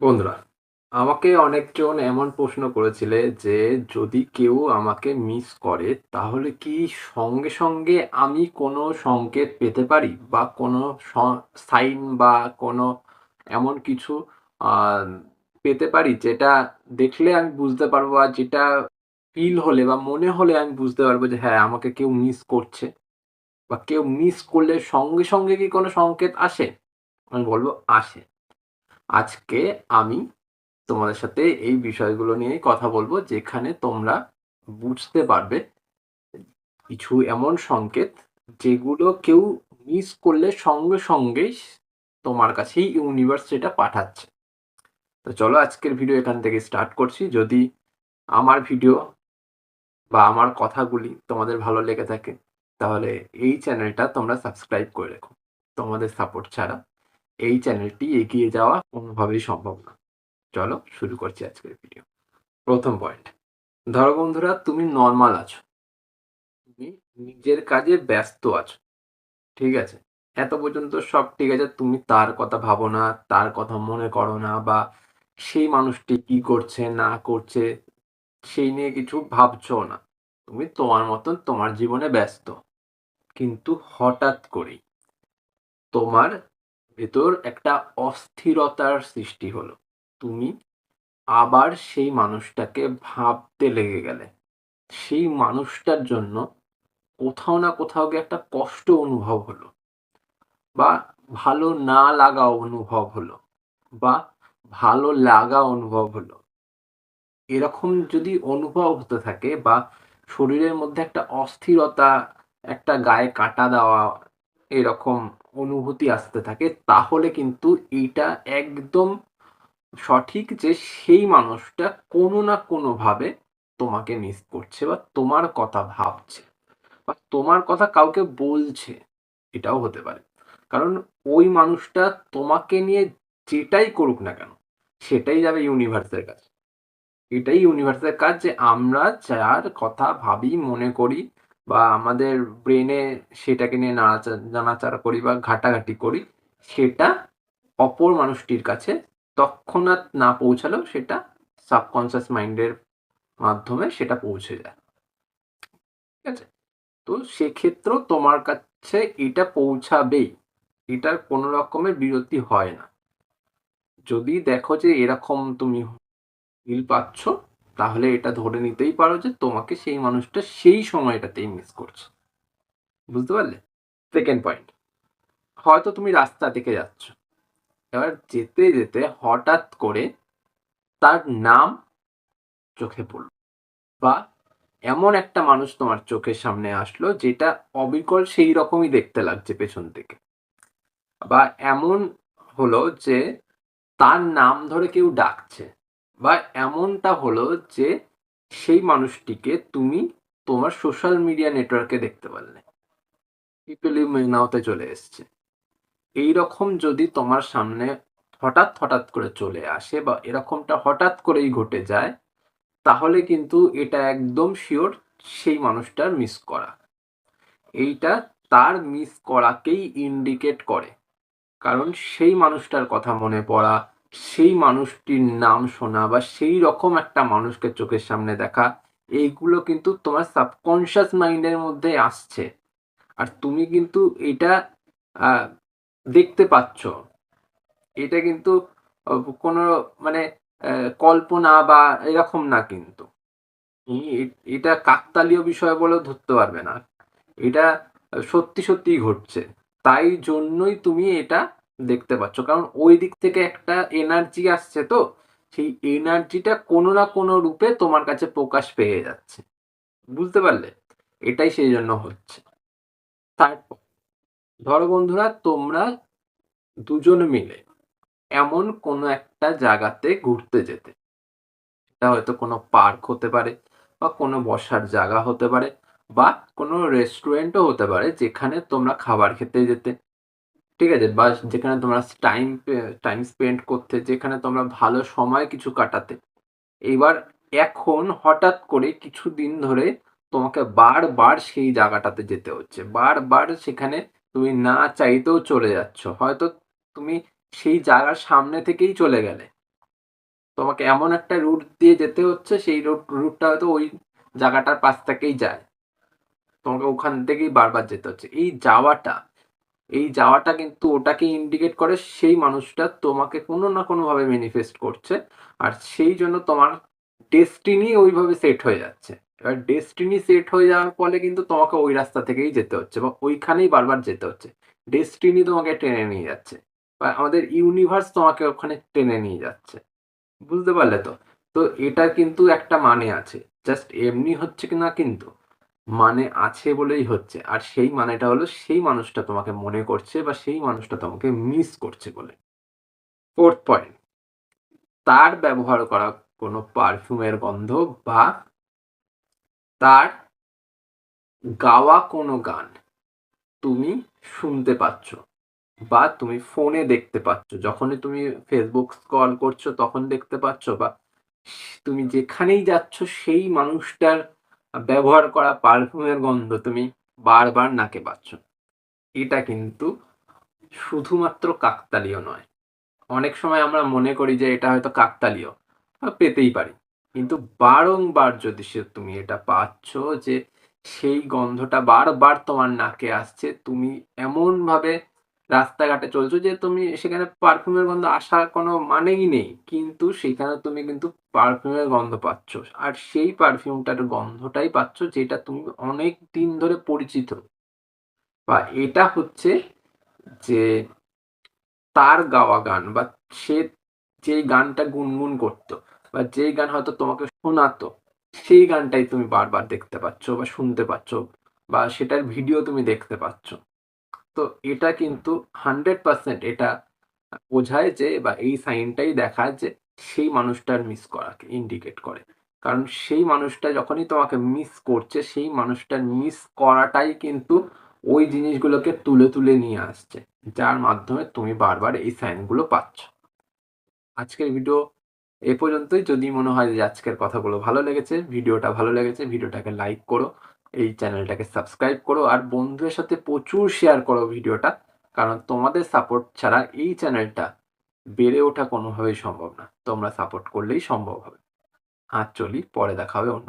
বন্ধুরা, আমাকে অনেকজন এমন প্রশ্ন করেছিলে যে, যদি কেউ আমাকে মিস করে তাহলে কি সঙ্গে, সঙ্গে আমি কোনো সংকেত পেতে পারি? বা কোনো সাইন বা কোনো এমন কিছু পেতে পারি যেটা দেখলে আমি বুঝতে পারব আর যেটা ফিল হলে বা মনে হলে আমি বুঝতে পারব যে হ্যাঁ, আমাকে কেউ মিস করছে বা কেউ মিস করলে সঙ্গে, সঙ্গে কি কোনো সংকেত আসে? আমি বলব আসে। আজকে আমি তোমাদের সাথে এই বিষয়গুলো নিয়েই কথা বলব, যেখানে তোমরা বুঝতে পারবে কিছু এমন সংকেত যেগুলো কেউ মিস করলে সঙ্গে সঙ্গেই তোমার কাছেই ইউনিভার্স সেটা পাঠাচ্ছে। তো চলো আজকের ভিডিও এখান থেকে স্টার্ট করছি। যদি আমার ভিডিও বা আমার কথাগুলি তোমাদের ভালো লেগে থাকে, তাহলে এই চ্যানেলটা তোমরা সাবস্ক্রাইব করে রেখো। তোমাদের সাপোর্ট ছাড়া এই চ্যানেলটি এগিয়ে যাওয়া কোনোভাবেই সম্ভব না। চলো শুরু করছি আজকের ভিডিও প্রথম পয়েন্ট ধরো বন্ধুরা, তুমি নর্মাল আছো। তুমি নিজের কাজে ব্যস্ত আছো। ঠিক আছে? এত পর্যন্ত সব ঠিক আছে, তুমি তার কথা ভাবো না, তার কথা মনে করো না, বা সেই মানুষটি কি করছে, না করছে, সেই নিয়ে কিছু ভাবছ না। তুমি তোমার মতন তোমার জীবনে ব্যস্ত। কিন্তু হঠাৎ করেই তোমার ভেতর একটা অস্থিরতার সৃষ্টি হলো। তুমি আবার সেই মানুষটাকে ভাবতে লেগে গেলে। সেই মানুষটার জন্য কোথাও না কোথাও গিয়ে একটা কষ্ট অনুভব হলো বা ভালো না লাগা অনুভব হলো বা ভালো লাগা অনুভব হলো। এরকম যদি অনুভব হতে থাকে বা শরীরের মধ্যে একটা অস্থিরতা, একটা গায়ে কাটা দেওয়া, এরকম অনুভূতি আসতে থাকে, তাহলে কিন্তু এইটা একদম সঠিক যে সেই মানুষটা কোনো না কোনোভাবে তোমাকে মিস করছে বা তোমার কথা ভাবছে বা তোমার কথা কাউকে বলছে, এটাও হতে পারে। কারণ ওই মানুষটা তোমাকে নিয়ে যেটাই করুক না কেন, সেটাই যাবে ইউনিভার্সের কাছে। এটাই ইউনিভার্সের কাজ যে আমরা যার কথা ভাবি, মনে করি বা আমাদের ব্রেনে সেটাকে নিয়ে নাড়াচা, নাড়াচাড়া করি বা ঘাটাঘাটি করি, সেটা অপর মানুষটির কাছে তৎক্ষণাৎ না পৌঁছালেও সেটা সাবকনসিয়াস মাইন্ডের মাধ্যমে সেটা পৌঁছে যায়। ঠিক আছে? তো সেক্ষেত্রেও তোমার কাছে এটা পৌঁছাবেই, এটার কোনো রকমের বিরতি হয় না। যদি দেখো যে এরকম তুমি ফিল পাচ্ছ তাহলে এটা ধরে নিতেই পারো যে তোমাকে সেই মানুষটা সেই সময়টাতেই মিস করছে। বুঝতে পারলে? সেকেন্ড পয়েন্ট হয়তো তুমি রাস্তা থেকে যাচ্ছ। এবার যেতে যেতে হঠাৎ করে তার নাম চোখে পড়ল বা এমন একটা মানুষ তোমার চোখের সামনে আসলো যেটা অবিকল সেই রকমই দেখতে লাগছে পেছন থেকে। বা এমন হলো যে তার নাম ধরে কেউ ডাকছে। বা এমনটা হলো যে সেই মানুষটিকে তুমি তোমার সোশ্যাল মিডিয়া নেটওয়ার্কে দেখতে পারলে। পিপলি মেনাওতে চলে এসছে। এই রকম যদি তোমার সামনে হঠাৎ হঠাৎ করে চলে আসে বা এরকমটা হঠাৎ করেই ঘটে যায়, তাহলে কিন্তু এটা একদম শিওর সেই মানুষটার মিস করা। এইটা তার মিস করাকেই ইন্ডিকেট করে। কারণ সেই মানুষটার কথা মনে পড়া সেই মানুষটির নাম শোনা বা সেই রকম একটা মানুষকে চোখের সামনে দেখা, এইগুলো কিন্তু তোমার সাবকনশিয়াস মাইন্ডের মধ্যে আসছে। আর তুমি কিন্তু এটা দেখতে পাচ্ছ। এটা কিন্তু কোনো মানে কল্পনা বা এরকম না কিন্তু। এটা কাকতালীয় বিষয় বলেও ধরতে পারবে না। এটা সত্যি সত্যিই ঘটছে। তাই জন্যই তুমি এটা দেখতে পাচ্ছ। কারণ ওই দিক থেকে একটা এনার্জি আসছে তো, সেই এনার্জিটা কোনো না কোনো রূপে তোমার কাছে প্রকাশ পেয়ে যাচ্ছে। বুঝতে পারলে? এটাই সেই জন্য হচ্ছে। তারপর, ধরো বন্ধুরা, তোমরা দুজন মিলে এমন কোনো একটা জায়গাতে ঘুরতে যেতে। এটা হয়তো কোনো পার্ক হতে পারে বা কোনো বসার জায়গা হতে পারে বা কোনো রেস্টুরেন্টও হতে পারে যেখানে তোমরা খাবার খেতে যেতে। ঠিক আছে, বা যেখানে তোমরা টাইম টাইম স্পেন্ড করতে, যেখানে তোমরা ভালো সময় কিছু কাটাতে। এবার এখন হঠাৎ করে কিছু দিন ধরে তোমাকে বারবার সেই জায়গাটাতে যেতে হচ্ছে। বারবার সেখানে তুমি না চাইতেও চলে যাচ্ছ। হয়তো তুমি সেই জায়গার সামনে থেকেই চলে গেলে। তোমাকে এমন একটা রুট দিয়ে যেতে হচ্ছে, সেই রুট রুটটা হয়তো ওই জায়গাটার পাশ থেকেই যায়। তোমাকে ওখান থেকেই বারবার যেতে হচ্ছে। এই যাওয়াটা এই যাওয়াটা কিন্তু ওটাকে ইন্ডিকেট করে সেই মানুষটা তোমাকে কোনো না কোনোভাবে ম্যানিফেস্ট করছে আর সেই জন্য তোমার ডেস্টিনি ওইভাবে সেট হয়ে যাচ্ছে। এবার ডেস্টিনি সেট হয়ে যাওয়ার ফলে কিন্তু তোমাকে ওই রাস্তা থেকেই যেতে হচ্ছে বা ওইখানেই বারবার যেতে হচ্ছে। ডেস্টিনি তোমাকে টেনে নিয়ে যাচ্ছে বা আমাদের ইউনিভার্স তোমাকে ওখানে টেনে নিয়ে যাচ্ছে। বুঝতে পারলে তো? তো এটার কিন্তু একটা মানে আছে। জাস্ট এমনি হচ্ছে কি না কিন্তু মানে আছে বলেই হচ্ছে। আর সেই মানেটা হলো সেই মানুষটা তোমাকে মনে করছে বা সেই মানুষটা তোমাকে মিস করছে বলে। ফোর্থ পয়েন্ট তার ব্যবহার করা কোনো পারফিউমের গন্ধ বা তার গাওয়া কোনো গান তুমি শুনতে পাচ্ছ বা তুমি ফোনে দেখতে পাচ্ছ। যখনই তুমি ফেসবুক স্ক্রল করছ তখন দেখতে পাচ্ছ বা তুমি যেখানেই যাচ্ছ সেই মানুষটার ব্যবহার করা পারফিউমের গন্ধ তুমি বারবার নাকে পাচ্ছ। এটা কিন্তু শুধুমাত্র কাকতালীয় নয়। অনেক সময় আমরা মনে করি যে এটা হয়তো কাকতালীয় পেতেই পারি। কিন্তু বারংবার যদি সে তুমি এটা পাচ্ছ যে সেই গন্ধটা বারবার তোমার নাকে আসছে, তুমি এমনভাবে রাস্তাঘাটে চলছো যে তুমি সেখানে পারফিউমের গন্ধ আসার কোনো মানেই নেই। কিন্তু সেখানে তুমি কিন্তু পারফিউমের গন্ধ পাচ্ছ। আর সেই পারফিউমটার গন্ধটাই পাচ্ছ যেটা তুমি অনেক দিন ধরে পরিচিত। বা এটা হচ্ছে যে তার গাওয়া গান বা সে যে গানটা গুনগুন করতো বা যে গান হয়তো তোমাকে শোনাতো, সেই গানটাই তুমি বারবার দেখতে পাচ্ছ বা শুনতে পাচ্ছ বা সেটার ভিডিও তুমি দেখতে পাচ্ছ। তো এটা কিন্তু হান্ড্রেড পার্সেন্ট এটা বোঝায় যে বা এই সাইনটাই দেখায় যে সেই মানুষটার মিস করাকে ইন্ডিকেট করে। কারণ সেই মানুষটা যখনই তোমাকে মিস করছে, সেই মানুষটার মিস করাটাই কিন্তু ওই জিনিসগুলোকে তুলে তুলে নিয়ে আসছে, যার মাধ্যমে তুমি বারবার এই সাইনগুলো পাচ্ছ। আজকের ভিডিও এ পর্যন্তই। যদি মনে হয় যে আজকের কথাগুলো ভালো লেগেছে, ভিডিওটা ভালো লেগেছে, ভিডিওটাকে লাইক করো। এই চ্যানেলটাকে সাবস্ক্রাইব করো আর বন্ধুদের সাথে প্রচুর শেয়ার করো ভিডিওটা, কারণ তোমাদের সাপোর্ট ছাড়া এই চ্যানেলটা বেড়ে ওঠা কোনোভাবেই সম্ভব না। তোমরা সাপোর্ট করলেই সম্ভব হবে। আর চলি, পরে দেখা হবে অন্য